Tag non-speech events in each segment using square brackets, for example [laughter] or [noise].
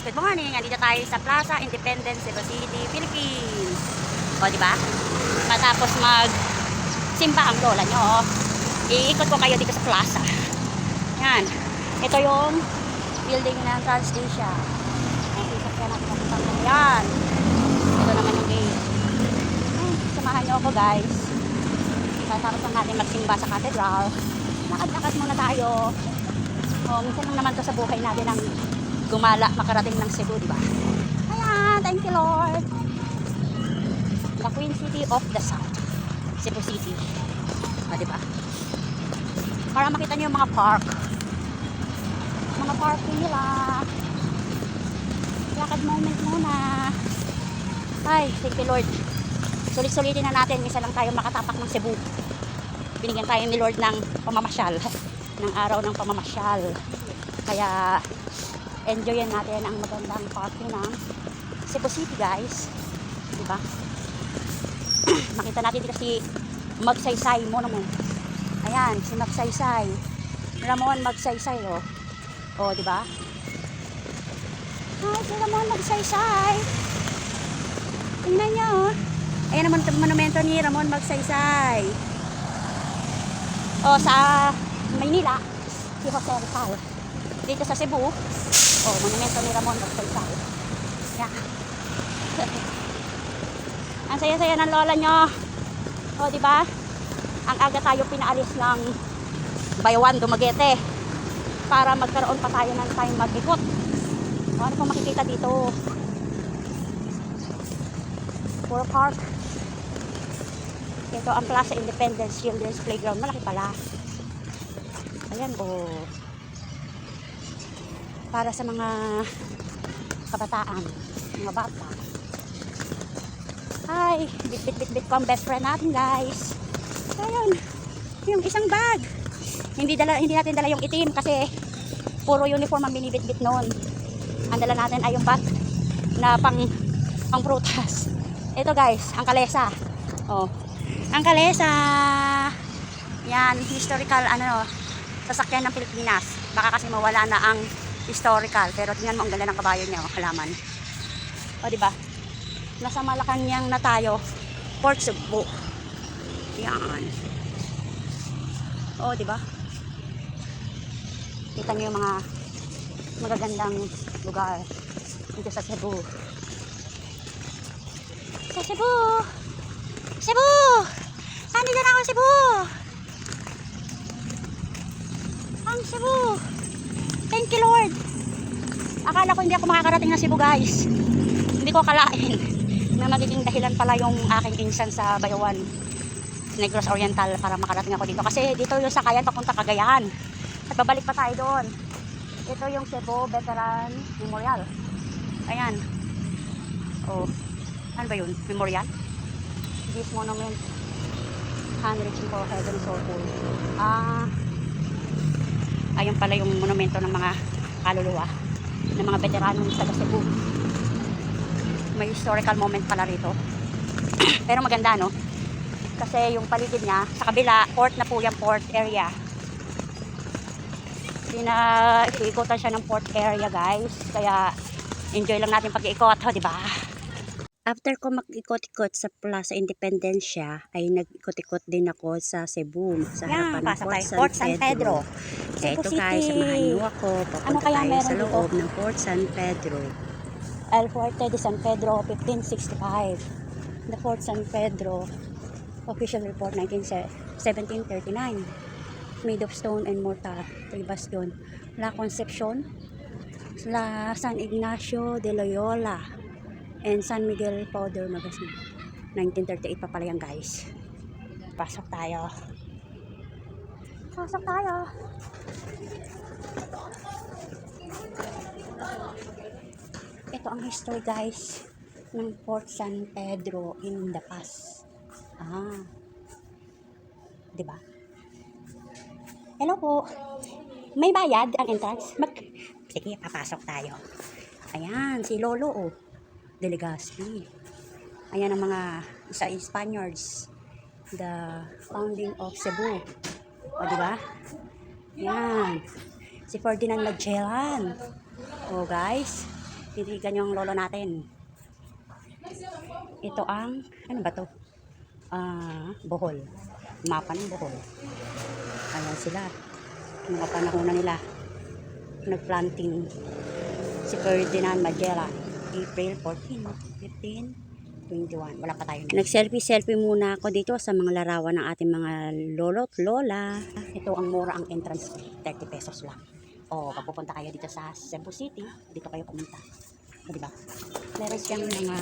guys, good morning. Andito tayo sa Plaza Independence, Cebu City, Philippines. O, di ba? Matapos mag simba ang lola nyo. Iikot ko kayo dito sa plaza. Yan. Ito yung building ng. Ang ang Yan. Ito naman yung gate. Ay, samahan nyo ako guys. Tatapos lang natin magsimba sa cathedral. Lakad-lakad muna tayo. O, minsan lang naman to sa buhay natin ang gumala, makarating ng Cebu, di ba? Ayan, thank you Lord. The Queen City of the South. Cebu City. O, di ba? Para makita niyo yung mga park. Mga parking nila. Lakad moment muna. Ay, thank you Lord. Sulit-sulitin na natin, isa lang tayo makatapak ng Cebu. Binigyan tayo ni Lord ng pamamasyal. [laughs] ng araw ng pamamasyal. Kaya, enjoyin natin ang magandang parking ng Cebu City, guys. Diba? [clears throat] Makita natin dito si Magsaysay Monument. Ayan, si Magsaysay. Ramon Magsaysay, oh. Oh, di ba? Hi, si Ramon Magsaysay. Tingnan niyo, oh. Ayan naman monumento ni Ramon Magsaysay. O, sa Maynila, si Jose Rizal. Dito sa Cebu, o, monumento ni Ramon Magsaysay. Yan. Ang saya-saya ng lola nyo. O, di ba? Ang aga tayo pinaalis ng Bayawan, Dumaguete para magkaroon pa tayo ng time mag-ikot. O, ano pong makikita dito? Puro park. Ito ang Plaza Independence Children's Playground. Malaki pala. Ayan, oh. Para sa mga kabataan, mga bata. Hi! Bit-bit-bit-bit ko ang best friend natin, guys. Ayun. Yung isang bag. Hindi dala hindi natin dala yung itim kasi puro uniform ang binibit-bit noon. Ang dala natin ay yung bag na pang pang prutas. Ito guys, ang kalesa. Oh. Ang kalesa. Yan, historical ano sasakyan ng Pilipinas. Baka kasi mawala na ang historical. Pero tingnan mo ang ganda ng kabayo niya, oh, halaman. O, di ba? Nasa Malacanang na tayo. Port Cebu. Yan. O, di ba? Kita niyo yung mga magagandang lugar dito sa Cebu. Sa Cebu! Cebu! Nandito na ako Cebu! Ang Cebu! Thank you Lord! Akala ko hindi ako makakarating ng Cebu guys. Hindi ko kalain [laughs] na magiging dahilan pala yung aking insan sa Bayawan. Negros Oriental para makarating ako dito. Kasi dito yung sakayan papunta Cagayan. At babalik pa tayo doon. Ito yung Cebu Veteran Memorial. Ayan. Oh. Ano ba yun? Memorial? This monument. Unreaching for Heaven Soul Pool. Ah. Ayun pala yung monumento ng mga kaluluwa ng mga veterano sa Cebu. May historical moment pala rito. [clears throat] Pero maganda, no? Kasi yung paligid niya, sa kabila, port na po yung port area. Sina, iikutan siya ng port area, guys. Kaya, enjoy lang natin pag-iikot, ho, di ba? After ko mag-ikot-ikot sa Plaza Independencia, ay nag-ikot-ikot din ako sa Cebu, sa harapan ng tayo. San, Port San Pedro. Kaya Cebu ito guys, City. samahan niyo ako. Papunta Ano kaya tayo meron sa dito? loob ng Port San Pedro. El Fuerte de San Pedro, 1565. The Fort San Pedro, official report 19, 1739. Made of stone and mortar. Three bastion. La Concepcion, La San Ignacio de Loyola, and San Miguel Powder Magazine. 1938 pa pala yan guys. Pasok tayo. Pasok tayo. Ito ang history guys ng Fort San Pedro in the past. Ah. 'Di ba? Hello po. May bayad ang entrance? Mag Sige, papasok tayo. Ayan, si Lolo oh. De Legazpi. Ayan ang mga sa Spaniards. The founding of Cebu. O, di ba? Yan. Si Ferdinand Magellan. O, guys. Titigan yung lolo natin. Ito ang, ano ba to? Ah, Bohol. Mapa ng Bohol. Ayan sila. Mga panahon na nila. Nagplanting si Ferdinand Magellan. April 14, 15, 21. Wala pa tayo. Nag-selfie-selfie muna ako dito sa mga larawan ng ating mga lolo at lola. Ito ang mura ang entrance. 30 pesos lang. O, pag pupunta kayo dito sa Cebu City, dito kayo pumunta. O, diba? Meron siyang mga,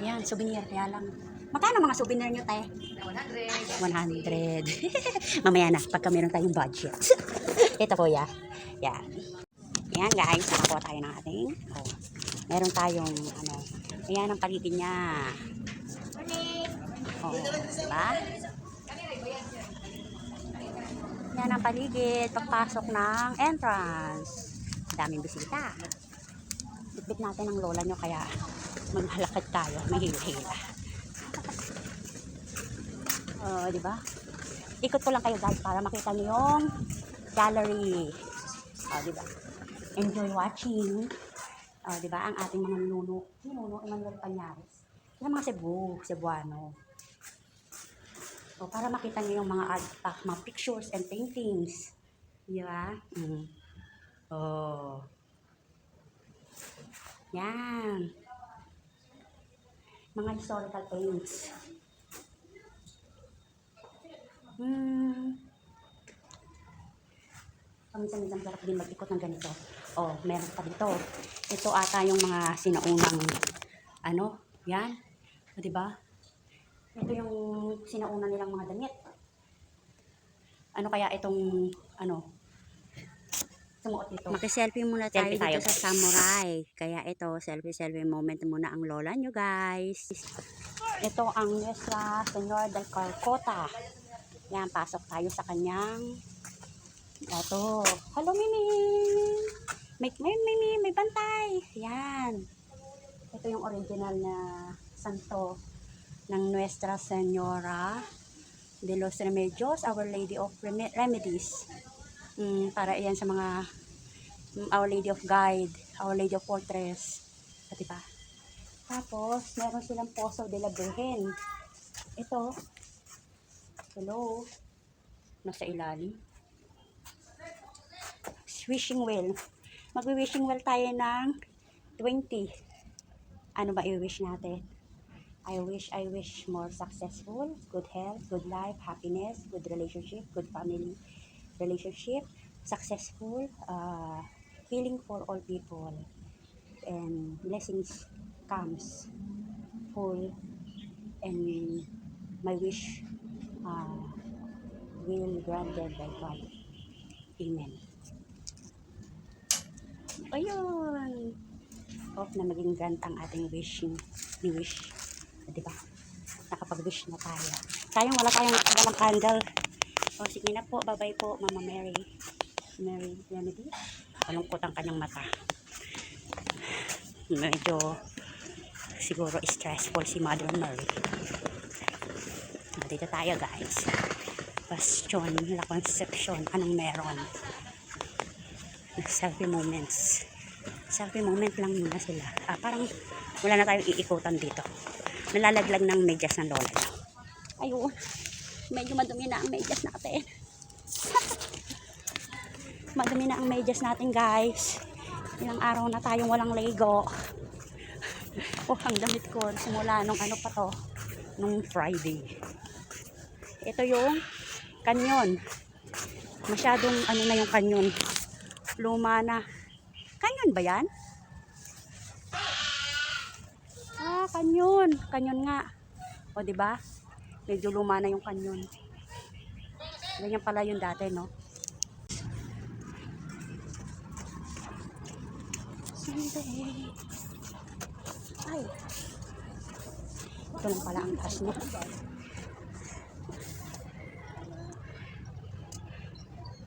ayan, souvenir. Kaya lang, magkano mga souvenir nyo, te? 100. 100. [laughs] Mamaya na, pagka meron tayong budget. [laughs] Ito, kuya. Yan. Yan, guys. Nakakuha tayo ng ating, oh, meron tayong, ano, ayan ang paligid niya. Oh, diba? Yan ang paligid, pagpasok ng entrance. Daming bisita. Bitbit natin ang lola nyo kaya maghalakad tayo, may hila-hila. Oh, di ba? Ikot ko lang kayo guys para makita niyo yung gallery. Oh, di ba? Enjoy watching. Oh, di ba? Ang ating mga nuno. Nuno, Emmanuel Panyares. Yung mga Cebu, Cebuano. O, para makita niyo yung mga artifact, mga pictures and paintings. Di ba? Mm. Oh. Yan. Mga historical paints. Hmm. Paminsan-minsan sarap din mag-ikot ng ganito. Oh, meron pa dito. Ito ata yung mga sinaunang ano, yan. O, di ba? Ito yung sinauna nilang mga damit. Ano kaya itong, ano, sumuot dito? Makiselfie muna tayo, Selfie tayo, dito sa samurai. Kaya ito, selfie-selfie moment muna ang lola nyo, guys. Ito ang Nuestra Senyor del Calcota. Yan, pasok tayo sa kanyang ito. Hello, Mimi! May, may, Mimi, may bantay. Yan. Ito yung original na santo ng Nuestra Senora de los Remedios, Our Lady of Reme- Remedies. Mm, para iyan sa mga mm, Our Lady of Guide, Our Lady of Fortress. Ah, diba? Tapos, meron silang Poso de la Virgen. Ito. Hello. Nasa ilalim. Wishing well. Magwi-wishing well tayo ng 20. Ano ba i-wish natin? I wish, I wish more successful, good health, good life, happiness, good relationship, good family relationship, successful, uh, healing for all people, and blessings comes full, and my wish uh, will granted by God. Amen. Ayun. Hope na maging grant ang ating wishing ni wish. Di ba? Nakapag-wish na tayo. Sayang wala tayong walang candle. O sige na po. Bye-bye po, Mama Mary. Mary Remedy. Malungkot ang kanyang mata. Medyo siguro stressful si Mother Mary. Dito tayo guys. Bastion, La Concepcion. Anong meron? Selfie moments. Selfie moment lang muna sila. Ah, parang wala na tayong iikutan dito. Nalalaglag ng medyas ng lola. Ayun. Medyo madumi na ang medyas natin. [laughs] madumi na ang medyas natin guys. Ilang araw na tayong walang Lego. [laughs] Oh, ang damit ko. Simula nung ano pa to. Nung Friday. Ito yung kanyon. Masyadong ano na yung kanyon. Luma na. Kanyon ba yan? Ah, kanyon. Kanyon nga. O, ba? Medyo luma na yung kanyon. Ganyan pala yung dati, no? Sunday. Ay. Ito lang pala ang taas niya.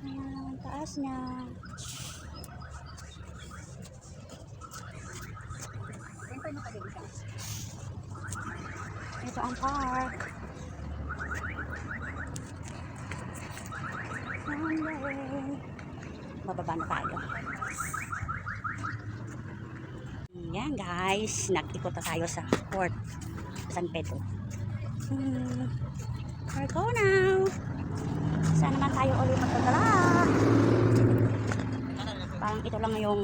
Ayan ang taas niya. Ang park. Sunday. Bababa na tayo. Yan guys, nag-ikot na tayo sa port San Pedro. Hmm. We're go now. Saan naman tayo ulit magdadala? Parang ito lang yung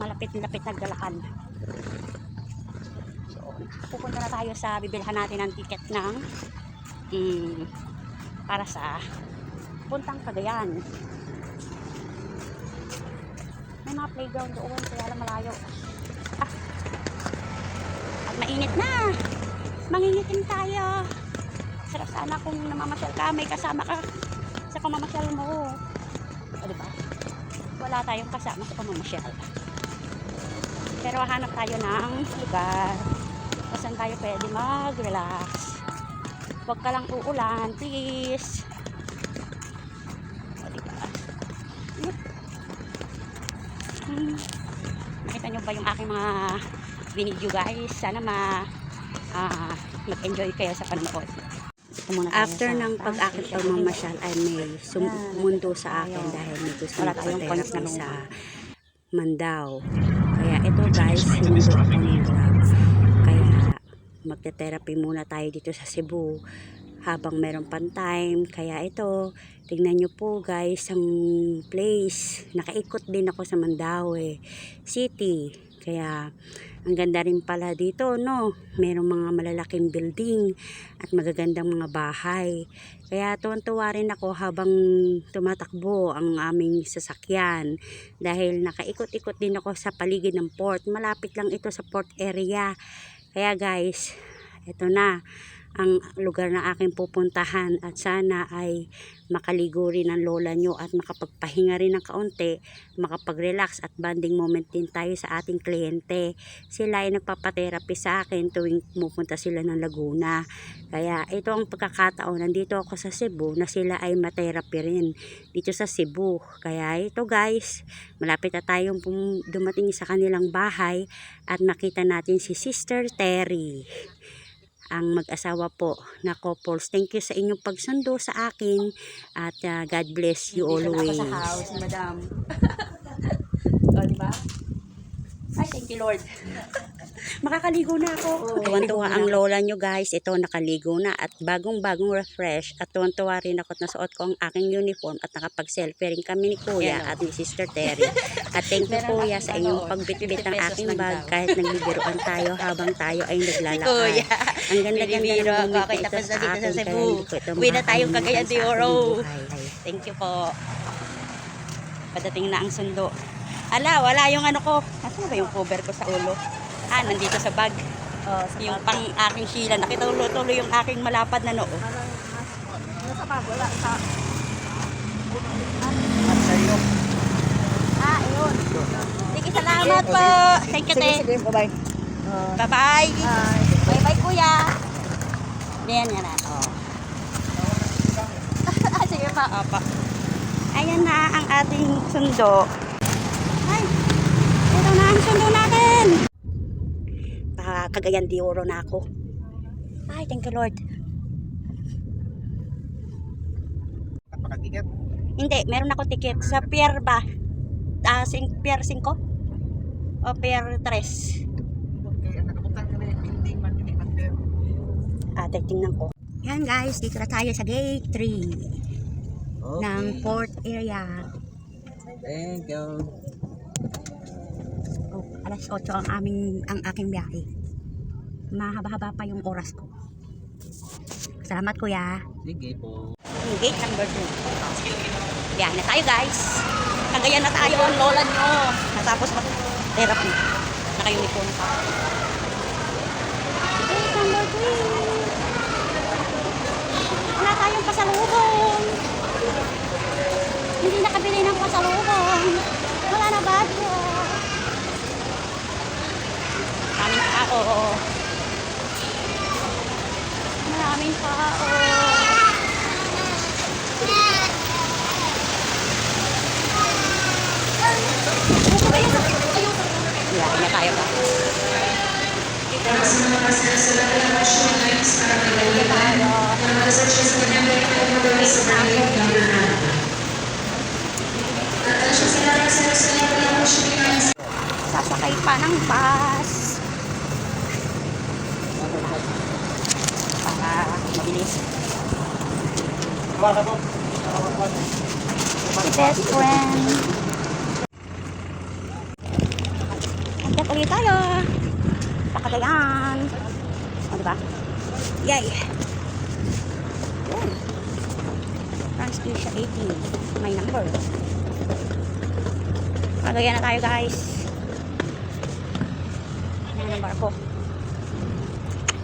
malapit-lapit na galakan. So, pupunta na tayo sa bibilhan natin ng ticket ng mm, para sa puntang Cagayan. May mga playground doon, kaya lang malayo. Ah. At mainit na. Mangingitim tayo. Sarap sana kung namamasyal ka, may kasama ka sa pamamasyal mo. O, diba? Wala tayong kasama sa pamamasyal. Pero hanap tayo ng lugar kung saan tayo pwede mag-relax. Huwag ka lang uulan, please. O, diba? Hmm. Nakita nyo ba yung aking mga binidyo guys? Sana ma ah, mag-enjoy kayo sa panonood. After ng pag-akit ko mamasyal ay may sumundo sa akin dahil may gusto na na sa Mandao. Kaya ito guys, hindi ko. Kaya magte-therapy muna tayo dito sa Cebu habang meron pang time. Kaya ito, tingnan nyo po guys, ang place. Nakaikot din ako sa Mandaue City. Kaya ang ganda rin pala dito, no? Merong mga malalaking building at magagandang mga bahay. Kaya tuwan-tuwa rin ako habang tumatakbo ang aming sasakyan dahil nakaikot-ikot din ako sa paligid ng port. Malapit lang ito sa port area. Kaya guys, ito na ang lugar na aking pupuntahan at sana ay makaligo rin ang lola nyo at makapagpahinga rin ng kaunti, makapag-relax at bonding moment din tayo sa ating kliyente. Sila ay nagpapatherapy sa akin tuwing pupunta sila ng Laguna. Kaya ito ang pagkakataon, nandito ako sa Cebu na sila ay matherapy rin dito sa Cebu. Kaya ito guys, malapit na tayong dumating sa kanilang bahay at makita natin si Sister Terry ang mag-asawa po na couples. Thank you sa inyong pagsundo sa akin at uh, God bless you always. Ako sa house, madam. o, [laughs] diba? Ay, thank you, Lord. [laughs] Makakaligo na ako. Tuwan-tuwa ang lola nyo guys. Ito nakaligo na at bagong-bagong refresh. At tuwan-tuwa rin ako at nasuot ko ang aking uniform at nakapag-selfie rin kami ni Kuya oh. at ni Sister Terry. At thank you Kuya sa inyong ano, pagbitbit 50 ng aking bag kahit naglibiruan tayo habang tayo ay naglalakad. Ang ganda-ganda ng moment na ito sa dito sa akin. Cebu. Uwi na tayong sa de Oro. Thank you po. Padating na ang sundo. Ala, wala yung ano ko. Na ba yung cover ko sa ulo? Ah, nandito sa bag. yung pang aking shila. Nakita ulo tuloy yung aking malapad na noo. Nasa bag, wala. Sa, Ah, ayun. Sige, salamat po. Thank you, sige, te. sige, bye-bye. Bye-bye. Bye. Bye-bye, kuya. Yan, yan na. Oh. [laughs] Sige pa, opo. Ayan na ang ating sundo. Ay, ito na ang sundo natin. Pa Cagayan de Oro na ako. Ay, thank you Lord. Pagkatiket. Hindi, meron ako ticket sa Pier ba? Ah, sing, Pier 5? O Pier 3? Kaya nakabutang kami, building man yun, pero. Ah, tingnan ko. Yan guys, dito na tayo sa gate 3 ng port area. Thank you. Oh, alas 8 ang aming ang aking biyahe. Mahaba-haba pa yung oras ko. Salamat kuya. Sige po. Yung gate number 2. Biyahe na tayo guys. Kagayan na tayo ang lola nyo. Natapos mag therapy. Naka-uniform pa. Gate number 3. Wala tayong pasalubong. Hindi nakabili ng pasalubong. Wala na budget. Maraming tao. Maraming tao. Biyahe na tayo ba? Sasakay pa ng bus. Para mabilis. Si best friend. Agad ulit tayo. Pakagayan. O, diba? Yay! Yun. Transfusia 18. May number. Pakagayan na tayo, guys. Ang barko.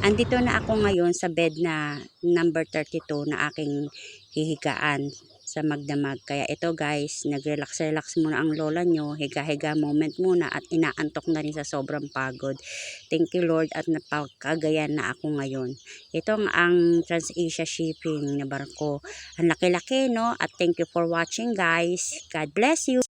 Andito na ako ngayon sa bed na number 32 na aking hihigaan sa magdamag. Kaya ito guys, nag-relax-relax muna ang lola nyo. Higa-higa moment muna at inaantok na rin sa sobrang pagod. Thank you Lord at napakagayan na ako ngayon. Ito ang, ang Trans-Asia Shipping na barko. Ang laki-laki no? At thank you for watching guys. God bless you.